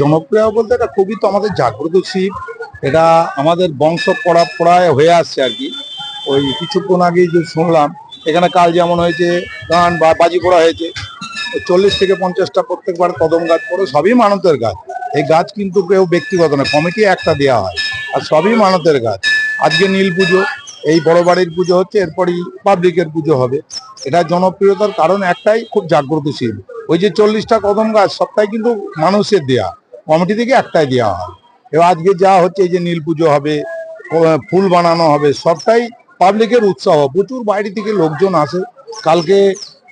জনপ্রিয় বলতে এটা খুবই তো আমাদের জাগ্রত শিব। এটা আমাদের বংশ পরায় হয়ে আসছে আর কি। ওই কিছুক্ষণ আগে যে শুনলাম, এখানে কাল যেমন হয়েছে, গান বা বাজি পড়া হয়েছে চল্লিশ থেকে পঞ্চাশটা প্রত্যেকবার কদম গাছ পড়ে, সবই মানতের গাছ। এই গাছ কিন্তু কেউ ব্যক্তিগত না কমিটি একটা দেওয়া হয়, আর সবই মানতের গাছ। আজকে নীল পুজো, এই বড় বাড়ির পুজো হচ্ছে, এরপরই পাবলিকের পুজো হবে। এটা জনপ্রিয়তার কারণ একটাই, খুব জাগ্রত শিব। ওই যে চল্লিশটা কদম গাছ, সবটাই কিন্তু মানুষের দেয়া। কমিটি থেকে একটাই দেওয়া হয়। এবার আজকে যা হচ্ছে, এই যে নীল পুজো হবে ফুল বানানো হবে, সবটাই পাবলিকের উৎসাহ। প্রচুর বাইরে থেকে লোকজন আসে। কালকে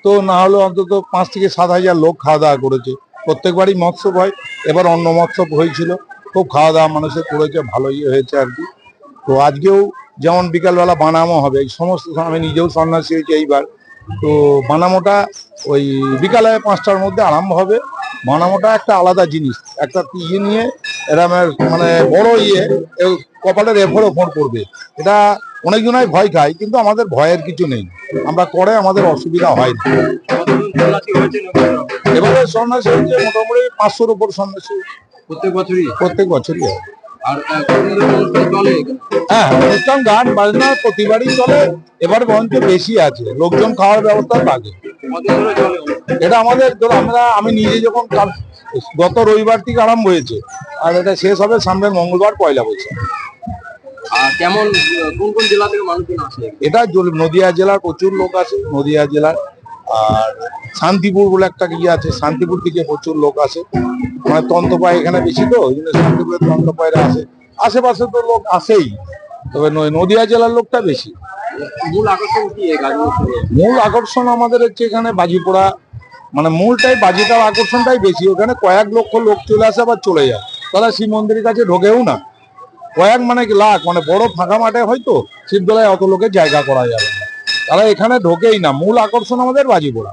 তো না হলে অন্তত পাঁচ থেকে সাত হাজার লোক খাওয়া দাওয়া করেছে। প্রত্যেকবারই মৎস্য হয়। এবার অন্য মৎস্য হয়েছিল। খুব খাওয়া দাওয়া মানুষের করেছে, ভালোই হয়েছে আর কি। তো আজকেও যেমন বিকালবেলা বানামো হবে, এই সমস্ত আমি নিজেও সন্ন্যাসী হয়েছি এইবার। তো বানামোটা ওই বিকালে পাঁচটার মধ্যে আরম্ভ হবে। বানামোটা একটা আলাদা জিনিস। একটা ইয়ে নিয়ে এরমের মানে বড় ইয়ে কপালের এফোর ওফোর করবে। এটা অনেকজনাই ভয় খায় কিন্তু আমাদের ভয়ের কিছু নেই। আমরা করে আমাদের অসুবিধা হয় না। এবারে সন্ন্যাসী হচ্ছে মোটামুটি পাঁচশোর উপর সন্ন্যাসী। প্রত্যেক বছরই? প্রত্যেক বছরই। হয় হ্যাঁ অনুষ্ঠান গান বাজনা প্রতিবারই চলে। এবার বরঞ্চ বেশি আছে। লোকজন খাওয়ার ব্যবস্থা থাকে এটা আমাদের ধরো আমরা আমি নিজে যখন গত রবিবার থেকে আরম্ভ হয়েছে আর এটা শেষ হবে সামনের মঙ্গলবার পয়লা বৈশাখ। আর কেমন আহ, কোন কোন জেলা থেকে মানুষজন আসে? এটা নদিয়া জেলার প্রচুর লোক আছে নদিয়া জেলার আর শান্তিপুর বলে একটা ইয়ে আছে শান্তিপুর থেকে প্রচুর লোক আসে। মানে তন্তপায় এখানে বেশি তো ওই জন্য শান্তিপুরের তন্তপায়রা আসে। আশেপাশে তো লোক আসেই তবে নদিয়া জেলার লোকটা বেশি। মূল আকর্ষণ আমাদের হচ্ছে এখানে বাজি পোড়া মানে মূলটাই বাজিটার আকর্ষণটাই বেশি। ওখানে কয়েক লক্ষ লোক চলে আসে আবার চলে যায়। তারা শিব মন্দিরের কাছে ঢোকেও না। কয়েক মানে কি লাখ মানে বড় ফাঁকা মাঠে হয়তো শিবদোলায় অত লোকের জায়গা করা যাবে তারা এখানে ঢোকেই না। মূল আকর্ষণ আমাদের বাজি পোড়া